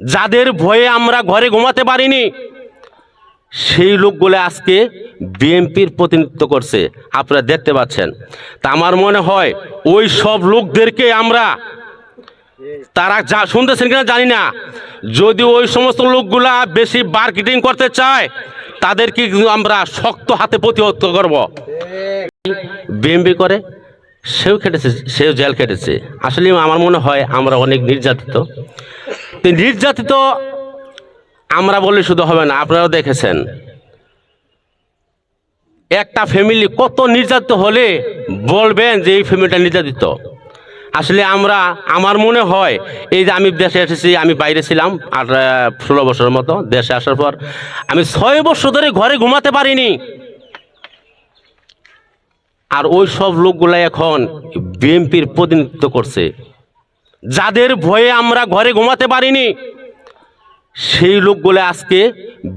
যাদের ভয়ে আমরা ঘরে ঘুমাতে পারিনি, সেই লোকগুলো আজকে বিএনপির প্রতিনিধিত্ব করছে। আপনারা দেখতে পাচ্ছেন। তা আমার মনে হয় ওই সব লোকদেরকে আমরা, তারা যা শুনতেছেন কিনা জানি না। যদি ওই সমস্ত লোকগুলা বেশি মার্কেটিং করতে চায়, তাদেরকে আমরা শক্ত হাতে প্রতিহত করব। বিএমপি করে, সেও খেটেছে, সেও জেল খেটেছে। আসলে আমার মনে হয় আমরা অনেক নির্যাতিত। নির্যাতিত আমরা বলে শুধু হবে না, আপনারাও দেখেছেন। একটা ফ্যামিলি কত নির্যাতিত হলে বলবেন যে এই ফ্যামিলিটা নির্যাতিত। আসলে আমরা, আমার মনে হয়, এই যে আমি দেশে এসেছি, আমি বাইরে ছিলাম আর ষোলো বছরের মতো দেশে আসার পর, আমি ছয় বছর ধরে ঘরে ঘুমাতে পারিনি। আর ওই সব লোকগুলা এখন বিএনপির প্রতিনিধিত্ব করছে। যাদের ভয়ে আমরা ঘরে ঘুমাতে পারিনি, সেই লোকগুলো আজকে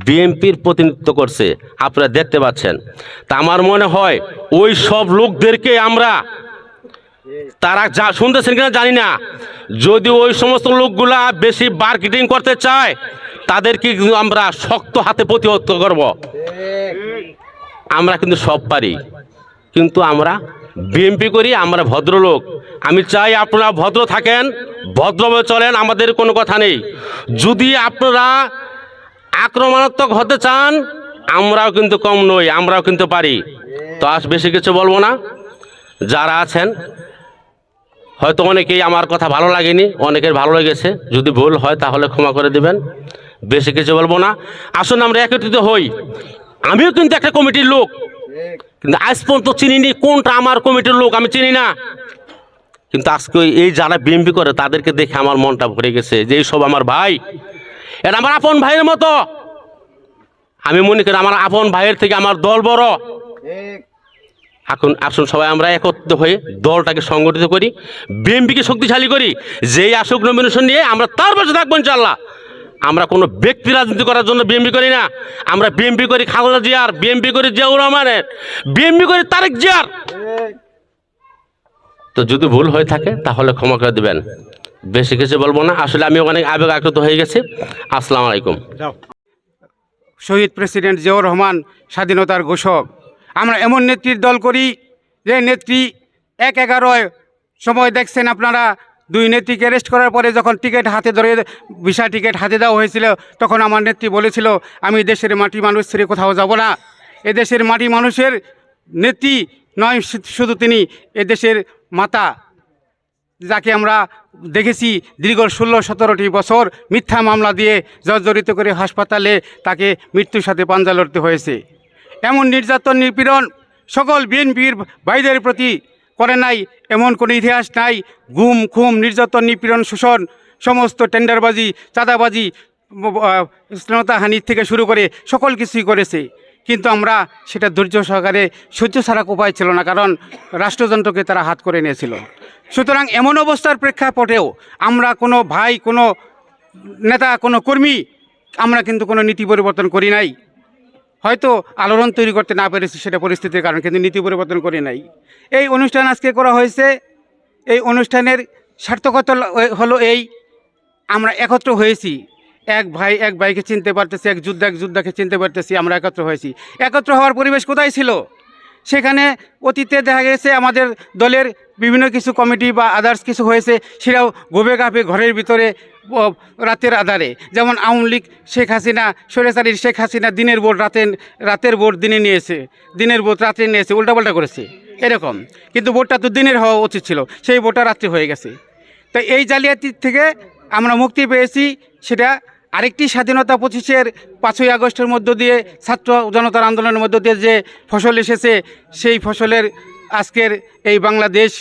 বিএনপির প্রতিনিধিত্ব করছে। আপনারা দেখতে পাচ্ছেন। তা আমার মনে হয় ওই সব লোকদেরকে আমরা তারা যা শুনতেছেন কিনা জানি না। যদি ওই সমস্ত লোকগুলা বেশি মার্কেটিং করতে চায়, তাদেরকে আমরা শক্ত হাতে প্রতিহত করব। আমরা কিন্তু সব পারি। কিন্তু আমরা বিএমপি করি, আমরা ভদ্রলোক। আমি চাই আপনারা ভদ্র থাকেন, ভদ্রভাবে চলেন, আমাদের কোনো কথা নেই। যদি আপনারা আক্রমণাত্মক হতে চান, আমরাও কিন্তু কম নই, আমরাও কিন্তু পারি। তো আজ বেশি কিছু বলব না। যারা আছেন, হয়তো অনেকেই আমার কথা ভালো লাগেনি, অনেকের ভালো লেগেছে। যদি ভুল হয়, তাহলে ক্ষমা করে দিবেন। বেশি কিছু বলব না। আসুন, আমরা একত্রিত হই। আমিও কিন্তু একটা কমিটির লোক। কিন্তু আজ পর্যন্ত চিনিনি কোনটা আমার কমিটির লোক, আমি চিনি না। কিন্তু আজকে এই যারা বিএমপি করে, তাদেরকে দেখে আমার মনটা ভরে গেছে যে সব আমার ভাই। এটা আমার আপন ভাইয়ের মতো। আমি মনে করি আমার আপন ভাইয়ের থেকে আমার দল বড়। এখন আসুন সবাই, আমরা একত্রিত হয়ে দলটাকে সংগঠিত করি, বিএমপিকে শক্তিশালী করি। যেই আসুক নমিনেশন নিয়ে আমরা তার পাশে থাকব ইনশাল্লাহ আমরা কোনো ব্যক্তি রাজনীতি করার জন্য বিএমপি করি না। আমরা বিএমপি করি খালেদা জিয়ার, বিএমপি করি জিয়াউর রহমানের, বিএমপি করি তারেক জিয়ার। তো যদি ভুল হয়ে থাকে, তাহলে ক্ষমা করে দেবেন। বেশি কিছু বলব না। আসলে আমি অনেক আবেগ আগ্রত হয়ে গেছি। আসসালামু আলাইকুম। শহীদ প্রেসিডেন্ট জিয়াউর রহমান স্বাধীনতার ঘোষক। আমরা এমন নেত্রীর দল করি, যে নেত্রী এক এগারোয় সময় দেখছেন আপনারা, দুই নেত্রীকে অ্যারেস্ট করার পরে যখন টিকিট হাতে ধরে ভিসা টিকিট হাতে দেওয়া হয়েছিল, তখন আমার নেত্রী বলেছিল, আমি দেশের মাটি মানুষ, ছেড়ে কোথাও যাব না। এদেশের মাটি মানুষের নেত্রী নয়, শুধু তিনি এদেশের মাতা, যাকে আমরা দেখেছি দীর্ঘ ষোলো, সতেরোটি বছর মিথ্যা মামলা দিয়ে জর্জরিত করে হাসপাতালে তাকে মৃত্যুর সাথে পাঞ্জা লড়তে হয়েছে। এমন নির্যাতন, নিপীড়ন সকল বিএনপির ভাইদের প্রতি করে নাই, এমন কোনো ইতিহাস নাই। গুম খুম নির্যাতন, নিপীড়ন, শোষণ, সমস্ত টেন্ডারবাজি, চাঁদাবাজি হানির থেকে শুরু করে সকল কিছুই করেছে। কিন্তু আমরা সেটা ধৈর্য সহকারে, সহ্য ছাড়া উপায় ছিল না, কারণ রাষ্ট্রযন্ত্রকে তারা হাত করে নিয়েছিল। সুতরাং এমন অবস্থার প্রেক্ষাপটেও আমরা কোনো ভাই, কোনো নেতা, কোনো কর্মী, আমরা কিন্তু কোনো নীতি পরিবর্তন করি নাই। হয়তো আলোড়ন তৈরি করতে না পেরেছি সেটা পরিস্থিতির কারণ, কিন্তু নীতি পরিবর্তন করি নাই। এই অনুষ্ঠান আজকে করা হয়েছে, এই অনুষ্ঠানের সার্থকতা হলো এই, আমরা একত্র হয়েছি। এক ভাই, এক ভাইকে চিনতে পারতেছি, এক যোদ্ধা, এক যোদ্ধাকে চিনতে পারতেছি, আমরা একত্র হয়েছি। একত্র হওয়ার পরিবেশ কোথায় ছিল? সেখানে অতীতে দেখা গেছে আমাদের দলের বিভিন্ন কিছু কমিটি বা আদার্স কিছু হয়েছে, সেটাও গোবে গাবে ঘরের ভিতরে রাতের আধারে। যেমন আওয়ামী লীগ, শেখ হাসিনা সরেসারির শেখ হাসিনা দিনের ভোট রাতে, রাতের ভোট দিনে নিয়েছে, দিনের ভোট রাতে নিয়েছে, উল্টাপাল্টা করেছে, এরকম। কিন্তু ভোটটা তো দিনের হওয়া উচিত ছিল, সেই ভোটটা রাত্রে হয়ে গেছে। তো এই জালিয়াতির থেকে আমরা মুক্তি পেয়েছি, সেটা আরেকটি স্বাধীনতা পঁচিশের পাঁচই আগস্টের মধ্য দিয়ে ছাত্র জনতার আন্দোলনের মধ্য দিয়ে যে ফসল এসেছে, সেই ফসলের আজকের এই বাংলাদেশ